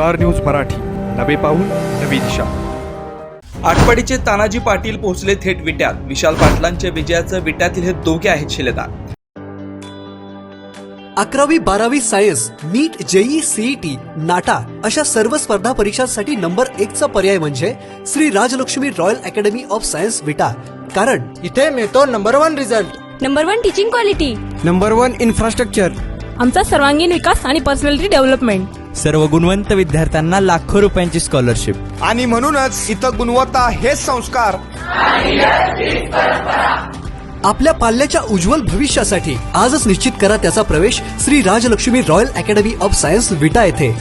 Star news Marathi. नवे पाऊल नवी दिशा. आटपाडीचे तानाजी पाटील पोहोचले थेट विट्यात. विशाल पाटलांच्या विजयाचं विट्यातील हे दोघे आहेत शिलेदार. अकरावी बारावी science NEET JEE CET NATA अशा सर्व स्पर्धा परीक्षांसाठी नंबर एक चा पर्याय म्हणजे Shri Rajlakshmi royal academy of science Vita. कारण इथे मिळतो number one result. Number one teaching quality. Number one infrastructure. आमचा सर्वांगीण विकास आणि पर्सनॅलिटी डेव्हलपमेंट. सर्व गुणवंत विद्यार्थ्यांना लाखो रुपयांची स्कॉलरशिप आणि म्हणूनच इथं गुणवत्ता हेच संस्कार. आपल्या पाल्याच्या उज्ज्वल भविष्यासाठी आजच निश्चित करा त्याचा प्रवेश Shri Rajlakshmi royal academy of science Vita येथे.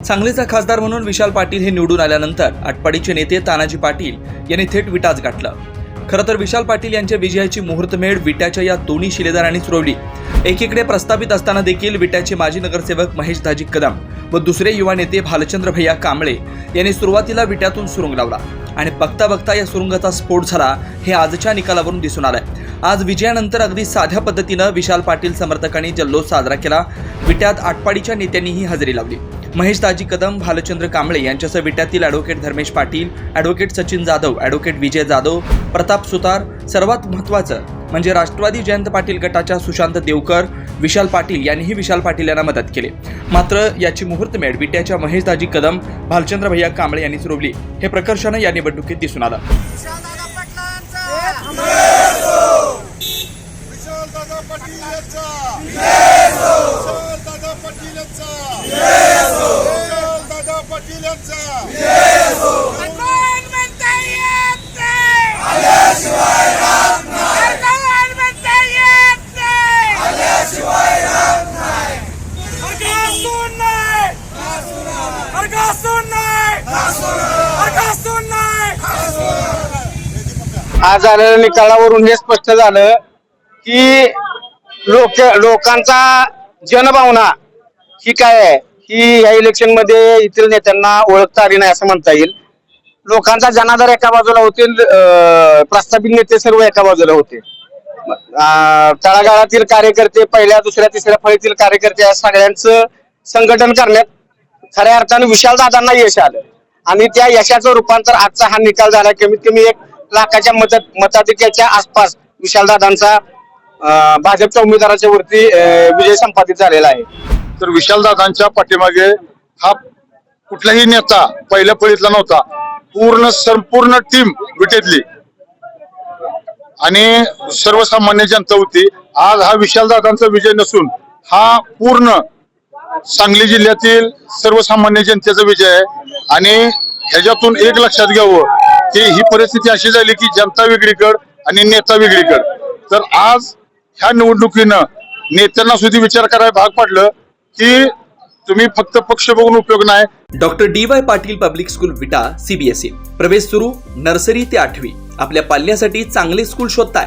सांगलीचा खासदार म्हणून विशाल पाटील हे निवडून आल्यानंतर आटपाडीचे नेते तानाजी पाटील यांनी थेट विटाच गाठलं. खरं तर विशाल पाटील यांच्या विजयाची मुहूर्तमेढ विट्याच्या या दोन्ही शिलेदारांनीच रोवली. एकीकडे प्रस्तावित असताना देखील विट्याचे माजी नगरसेवक महेश दाजी कदम व दुसरे युवा नेते भालचंद्र भैया कांबळे यांनी सुरुवातीला विट्यातून सुरुंग लावला आणि बघता बघता या सुरुंगाचा स्फोट झाला हे आजच्या निकालावरून दिसून आलंय. आज विजयानंतर अगदी साध्या पद्धतीनं विशाल पाटील समर्थकांनी जल्लोष साजरा केला. विट्यात आटपाडीच्या नेत्यांनीही हजेरी लावली. महेश दाजी कदम भालचंद्र कांबळे यांच्यासह विट्यातील advocate Dharmesh Patil advocate Sachin Jadhav advocate Vijay Jadhav Pratap Sutar सर्वात महत्त्वाचं म्हणजे राष्ट्रवादी जयंत पाटील गटाच्या सुशांत देवकर विशाल पाटील यांनीही विशाल पाटील यांना मदत केली. मात्र याची मुहूर्तमेढ विट्याच्या महेश दाजी कदम भालचंद्र भैया कांबळे यांनी सुरवली. हे प्रकर्षानं या निवडणुकीत दिसून आलं. विशालदादा पाटील यांचा विशालदादा पाटील यांचा विशालदादा पाटील यांचा आज झालेल्या निकालावरून हे स्पष्ट झालं की लोक लोकांचा जनभावना ही काय आहे? ही या इलेक्शनमध्ये इथील नेत्यांना ओळखता आली नाही असं म्हणता येईल. लोकांचा जनाधार एका बाजूला होते प्रस्थापित नेते सर्व एका बाजूला होते. तळागाळातील कार्यकर्ते पहिल्या दुसऱ्या तिसऱ्या फळीतील कार्यकर्ते या सगळ्यांचं संघटन करण्यात खऱ्या अर्थाने विशाल दादांना यश आलं. आणि त्या यशाचं रूपांतर आजचा हा निकाल झाला. कमीत कमी एक लाखाच्या मत मताधिक्याच्या आसपास विशालदादांचा दादांचा भाजपच्या उमेदवाराच्या वरती विजय संपादित झालेला आहे. तर विशालदादांच्या पाठीमागे हा कुठलाही नेता पहिल्या फळीतला नव्हता. पूर्ण संपूर्ण टीम विटेतली. आणि सर्वसामान्य जनता होती. आज हा विशालदादांचा विजय नसून हा पूर्ण सांगली जिल्ह्यातील सर्वसामान्य जनतेचा विजय आहे. आणि ह्याच्यातून एक लक्षात घ्यावं की ही परिस्थिती अशी झाली की जनता वेगळीकड आणि नेता वेगळीकड. तर आज ह्या निवडणुकीनं नेत्यांना सुद्धा विचार करायला भाग पाडलं की तुम्ही फक्त पक्ष बघून उपयोग नाही. Doctor D Y Patil public school Vita CBSE प्रवेश सुरू नर्सरी ते आठवी. आपल्या पाल्यासाठी चांगले स्कूल शोधताय.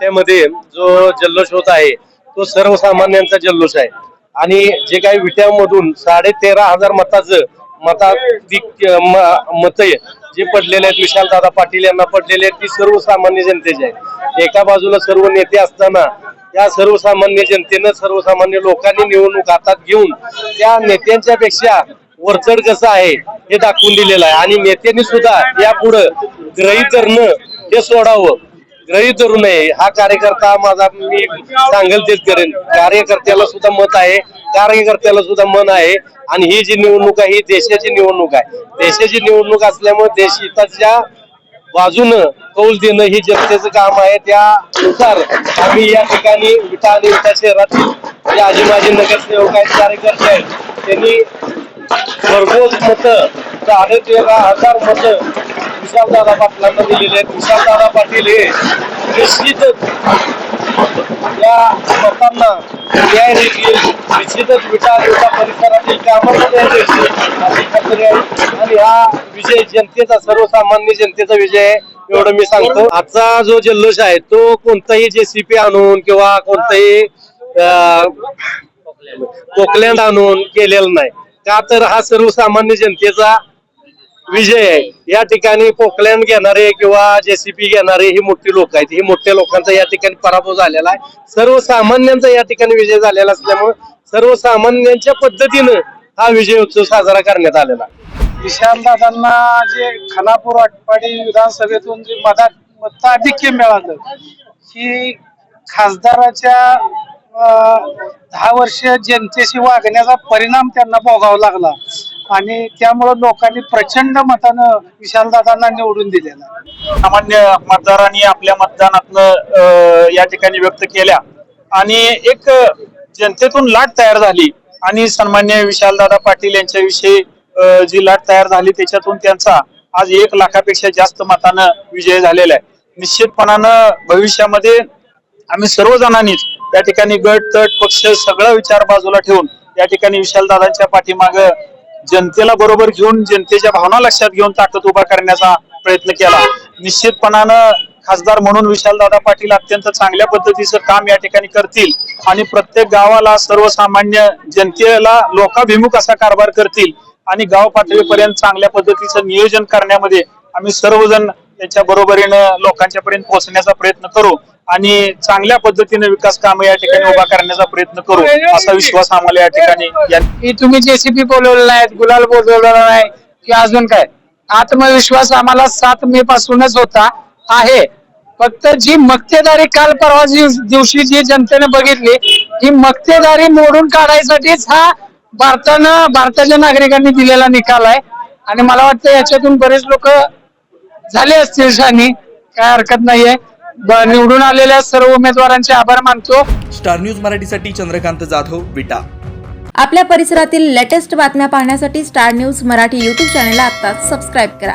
त्यामध्ये जो जल्लोष होत आहे तो सर्वसामान्यांचा जल्लोष आहे. आणि जे काही विट्यामधून साडे तेरा हजार मताचं मताधिक मत जे पडलेले आहेत विशालदादा पाटील यांना पडलेले आहेत ती सर्वसामान्य जनतेचे आहे. एका बाजूला सर्व नेते असताना या सर्वसामान्य जनतेनं सर्वसामान्य लोकांनी निवडणूक हातात घेऊन त्या नेत्यांच्या पेक्षा वरचढ कसं आहे हे दाखवून दिलेलं आहे. आणि नेत्यांनी सुद्धा यापुढं ग्रहित करणं हे सोडावं. ग्रहित धरू नये. हा कार्यकर्ता माझा मी सांगेल तेच करेन. कार्यकर्त्याला सुद्धा मत आहे. कार्यकर्त्याला सुद्धा मन आहे. आणि ही जी निवडणूक आहे ही देशाची निवडणूक आहे. देशाची निवडणूक असल्यामुळे देश हिताच्या बाजूनं कौल देणं ही जनतेचं काम आहे. त्यानुसार आम्ही या ठिकाणी विटा आणि विटा शहरातील जे आजी माजी नगरसेवक आहेत कार्यकर्ते आहेत त्यांनी भरघोस मत साडे हजार मत विशालदादा पाटलांना दिलेले आहेत. विशालदादा पाटील हे निश्चितच या लोकांना न्याय देतील. निश्चितच विटा विटा परिसरातील कामामध्ये अशी शेतकरी आहे. आणि हा विजय जनतेचा सर्वसामान्य जनतेचा विजय आहे एवढं मी सांगतो. आजचा जो जल्लोष आहे तो कोणताही जेसीपी आणून किंवा कोणताही कोकलँड आणून केलेला नाही. का तर हा सर्वसामान्य जनतेचा विजय आहे. या ठिकाणी पोकलँड घेणारे किंवा जेसीपी घेणारे ही मोठी लोक आहेत. ही मोठ्या लोकांचा या ठिकाणी पराभव झालेला आहे. सर्वसामान्यांचा या ठिकाणी विजय झालेला असल्यामुळे सर्वसामान्यांच्या पद्धतीनं हा विजय उत्सव साजरा करण्यात आलेला आहे. दादांना जे खानापूर आटपाडी विधानसभेतून जे मतात मताधिक्य मिळालं ही खासदाराच्या अं, दहा वर्ष जनतेशी वागण्याचा परिणाम त्यांना भोगावा लागला. आणि त्यामुळं लोकांनी प्रचंड मतानं विशालदादांना निवडून दिलेला. सामान्य मतदारांनी आपल्या मतदानातनं या ठिकाणी व्यक्त केल्या. आणि एक जनतेतून लाट तयार झाली. आणि सन्मान्य विशालदादा पाटील यांच्याविषयी अ, जी लाट तयार झाली त्याच्यातून त्यांचा आज एक लाखापेक्षा जास्त मतानं विजय झालेला आहे. निश्चितपणानं भविष्यामध्ये आम्ही सर्वजणांनीच या ठिकाणी गट तट पक्ष सगळा विचार बाजूला ठेवून या ठिकाणी विशालदादांच्या पाठीमाग जनतेला बरोबर घेऊन जनतेच्या भावना लक्षात घेऊन ताकद उभा करण्याचा प्रयत्न केला. निश्चितपणानं खासदार म्हणून विशालदादा पाटील अत्यंत चांगल्या पद्धतीचं काम या ठिकाणी करतील आणि प्रत्येक गावाला सर्वसामान्य जनतेला लोकाभिमुख असा कारभार करतील आणि गाव पातळीपर्यंत चांगल्या पद्धतीचं नियोजन करण्यामध्ये आम्ही सर्वजण त्याच्या बरोबरीनं लोकांच्या पर्यंत पोहोचण्याचा प्रयत्न करू. आणि चांगल्या पद्धतीने विकास काम या ठिकाणी उभा करण्याचा प्रयत्न करू असा विश्वास आम्हाला या ठिकाणी तुम्ही जेसीबी बोलवलं नाही गुलाल बोलवलेला नाही की अजून काय? आत्मविश्वास आम्हाला सात मे पासूनच होता आहे. फक्त जी मक्तेदारी काल परवा दिवशी जी जनतेने बघितली ही मक्तेदारी मोडून काढायसाठीच हा भारतानं भारताच्या नागरिकांनी दिलेला निकाल आहे. आणि मला वाटतं याच्यातून बरेच लोक झाले असतील शानी काय हरकत नाहीये. निवडून आलेल्या सर्व उमेदवारांचे आभार मानतो. स्टार न्यूज मराठीसाठी चंद्रकांत जाधव विटा. आपल्या परिसरातील लेटेस्ट बातम्या पाहण्यासाठी स्टार न्यूज मराठी यूट्यूब चॅनलला आत्ताच सबस्क्राईब करा.